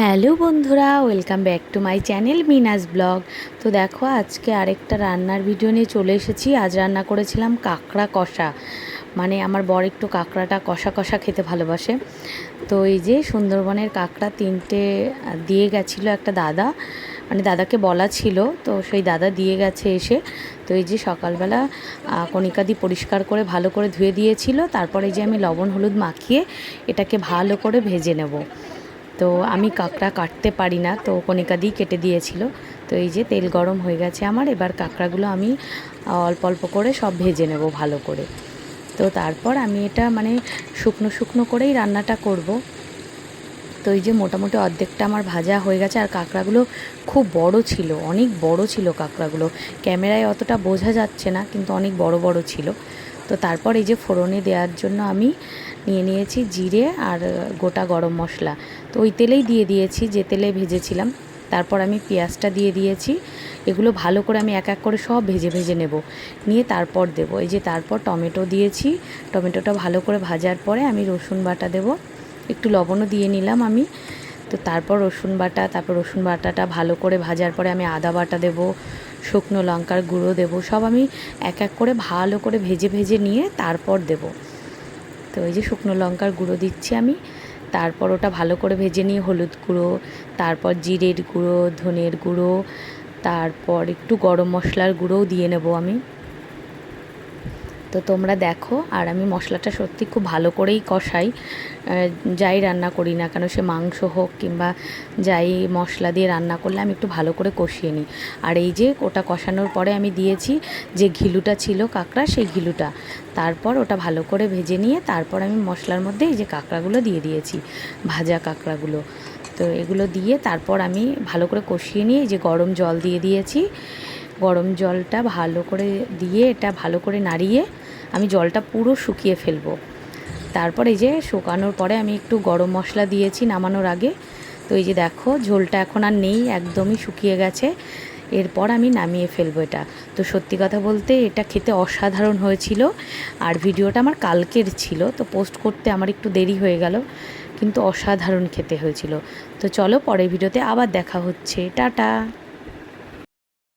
Hello বন্ধুরা, welcome back to my channel Mina's blog. তো দেখো, আজকে আরেকটা রান্নার ভিডিও নিয়ে চলে এসেছি। আজ রান্না করেছিলাম কাঁকড়া কষা। মানে আমার বর একটু কাঁকড়াটা কষা কষা খেতে ভালোবাসে। তো এই যে সুন্দরবনের কাঁকড়া তিনটে দিয়ে গেছিল একটা দাদা। মানে দাদাকে বলা ছিল, তো সেই দাদা দিয়ে গেছে এসে। তো এই যে সকালবেলা কণিকা দিয়ে পরিষ্কার করে ভালো করে ধুয়ে দিয়েছিল। তারপরে যে আমি লবণ হলুদ মাখিয়ে এটাকে ভালো করে ভেজে নেব। তো আমি কাঁকড়া কাটতে পারি না, তো কণিকা দিয়ে কেটে দিয়েছিল। তো এই যে তেল গরম হয়ে গেছে আমার, এবার কাঁকড়াগুলো আমি অল্প অল্প করে সব ভেজে নেব ভালো করে। তো তারপর আমি এটা মানে শুকনো শুকনো করেই রান্নাটা করব। তো এই যে মোটামুটি অর্ধেকটা আমার ভাজা হয়ে গেছে, আর কাঁকড়াগুলো খুব বড় ছিল, অনেক বড় ছিল কাঁকড়াগুলো। ক্যামেরায় অতটা বোঝা যাচ্ছে না, কিন্তু অনেক বড় বড় ছিল। তো তারপর এই যে ফোড়নে দেওয়ার জন্য আমি নিয়ে নিয়েছি জিরে আর গোটা গরম মশলা। তো ওই তেলেই দিয়ে দিয়েছি, যে তেলে ভেজেছিলাম। তারপর আমি পেঁয়াজটা দিয়ে দিয়েছি। এগুলো ভালো করে আমি এক এক করে সব ভেজে ভেজে নেব। নিয়ে তারপর দেব। এই যে তারপর টমেটো দিয়েছি। টমেটোটা ভালো করে ভাজার পরে আমি রসুন বাটা দেব। একটু লবণও দিয়ে নিলাম আমি। তো তারপর রসুন বাটা, তারপর রসুন বাটাটা ভালো করে ভাজার পরে আমি আদা বাটা দেব। শুকনো লঙ্কার গুঁড়ো দেব। সব আমি এক এক করে ভালো করে ভেজে ভেজে নিয়ে তারপর দেব। তো ওই যে শুকনো লঙ্কার গুঁড়ো দিচ্ছি আমি। তারপর ওটা ভালো করে ভেজে নিয়ে হলুদ গুঁড়ো, তারপর জিরের গুঁড়ো, ধনের গুঁড়ো, তারপর একটু গরম মশলার গুঁড়োও দিয়ে নেব আমি। তো তোমরা দেখো, আর আমি মশলাটা সত্যি খুব ভালো করেই কষাই। যাই রান্না করি না কেন, সে মাংস হোক কিংবা যাই মশলা দিয়ে রান্না করলে আমি একটু ভালো করে কষিয়ে নিই। আর এই যে ওটা কষানোর পরে আমি দিয়েছি যে ঘিলুটা ছিল কাঁকড়া, সেই ঘিলুটা। তারপর ওটা ভালো করে ভেজে নিয়ে তারপর আমি মশলার মধ্যে এই যে কাঁকড়াগুলো দিয়ে দিয়েছি, ভাজা কাঁকড়াগুলো। তো এগুলো দিয়ে তারপর আমি ভালো করে কষিয়ে নিয়ে যে গরম জল দিয়ে দিয়েছি। গরম জলটা ভালো করে দিয়ে, এটা ভালো করে নাড়িয়ে আমি জলটা পুরো শুকিয়ে ফেলব। তারপর এই যে শুকানোর পরে আমি একটু গরম মশলা দিয়েছি নামানোর আগে। তো এই যে দেখো, ঝোলটা এখন আর নেই, একদমই শুকিয়ে গেছে। এরপর আমি নামিয়ে ফেলব এটা। তো সত্যি কথা বলতে এটা খেতে অসাধারণ হয়েছিল। আর ভিডিওটা আমার কালকের ছিল, তো পোস্ট করতে আমার একটু দেরি হয়ে গেল, কিন্তু অসাধারণ খেতে হয়েছিল। তো চলো পরের ভিডিওতে আবার দেখা হচ্ছে। টাটা!